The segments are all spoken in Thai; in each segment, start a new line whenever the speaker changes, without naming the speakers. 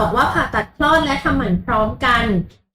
บอกว่าผ่าตัดคลอดและทำหมันพร้อมกัน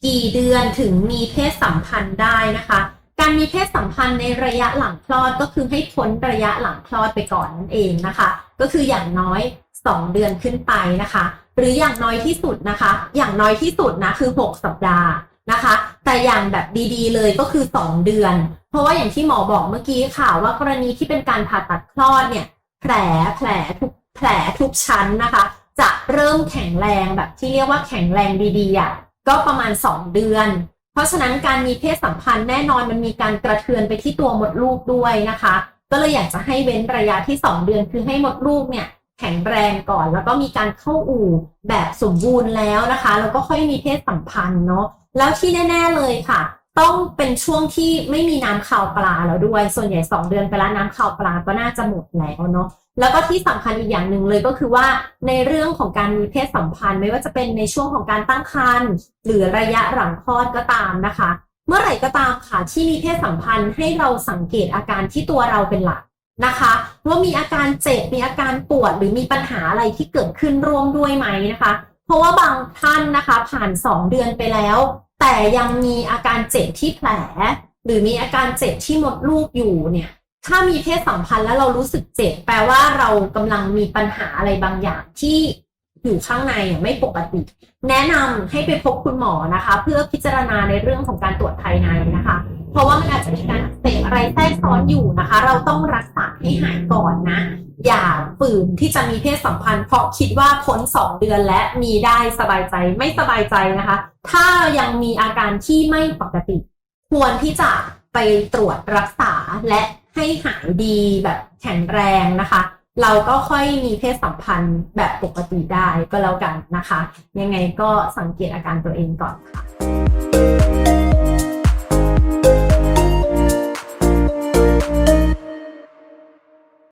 กี่เดือนถึงมีเพศสัมพันธ์ได้นะคะ การมีเพศสัมพันธ์ในระยะหลังคลอดก็คือให้พ้นระยะหลังคลอดไปก่อนนั่นเองนะคะ ก็คืออย่างน้อย 2 เดือนขึ้นไปนะคะ หรืออย่างน้อยที่สุดนะคะ อย่างน้อยที่สุดนะคือ 6 สัปดาห์นะคะ แต่อย่างแบบดีๆ เลยก็คือ 2 เดือน เพราะว่าอย่างที่หมอบอกเมื่อกี้ค่ะว่ากรณีที่เป็นการผ่าตัดคลอดเนี่ยแผลแผลทุกแผลทุกชั้นนะคะ จะเริ่มแข็งแรงแบบที่เรียกว่าแข็งแรงดีๆอะก็ประมาณ 2 เดือน เพราะฉะนั้นการมีเพศสัมพันธ์แน่นอนมันมีการกระเทือนไปที่ตัวมดลูกด้วยนะคะ ก็เลยอยากจะให้เว้นระยะที่ 2 เดือนคือให้มดลูกเนี่ยแข็งแรงก่อน แล้วก็มีการเข้าอู่แบบสมบูรณ์แล้วนะคะ แล้วก็ค่อยมีเพศสัมพันธ์เนาะแล้วที่แน่ ๆเลยค่ะ ต้องเป็นช่วงที่ไม่มีน้ำข่าวปลาแล้วด้วย ส่วนใหญ่2เดือนไปแล้วน้ำข่าวปลาก็น่าจะหมดแล้วเนาะแล้วก็ที่สำคัญอีกอย่างหนึ่งเลยก็คือว่าในเรื่องของการมีเพศสัมพันธ์ ไม่ว่าจะเป็นในช่วงของการตั้งครรภ์หรือระยะหลังคลอดก็ตามนะคะ เมื่อไหร่ก็ตามค่ะที่มีเพศสัมพันธ์ให้เราสังเกตอาการที่ตัวเราเป็นหลักนะคะ ว่ามีอาการเจ็บมีอาการปวดหรือมีปัญหาอะไรที่เกิดขึ้นร่วมด้วยไหมนะคะ เพราะว่าบางท่านนะคะผ่าน 2 เดือนไปแล้ว แต่ยังมีอาการเจ็บที่แผล หรือมีอาการเจ็บที่มดลูกอยู่เนี่ย ถ้ามีเพศสัมพันธ์แล้วเรารู้สึกเจ็บ แปลว่าเรากำลังมีปัญหาอะไรบางอย่างที่อยู่ข้างในอะไม่ปกติ แนะนำให้ไปพบคุณหมอนะคะ เพื่อพิจารณาในเรื่องของการตรวจภายในนะคะ เพราะว่ามันอาจจะมีการเสบอะไรแทรกซ้อนอยู่นะคะ เราต้องรักษาให้หายก่อนนะ ฝืนที่จะมีเพศสัมพันธ์เพราะคิดว่าพ้นสองเดือนและมีได้สบายใจไม่สบายใจนะคะ ถ้ายังมีอาการที่ไม่ปกติ ควรที่จะไปตรวจรักษาและให้หายดีแบบแข็งแรงนะคะ เราก็ค่อยมีเพศสัมพันธ์แบบปกติได้ก็แล้วกันนะคะ ยังไงก็สังเกตอาการตัวเองก่อนค่ะ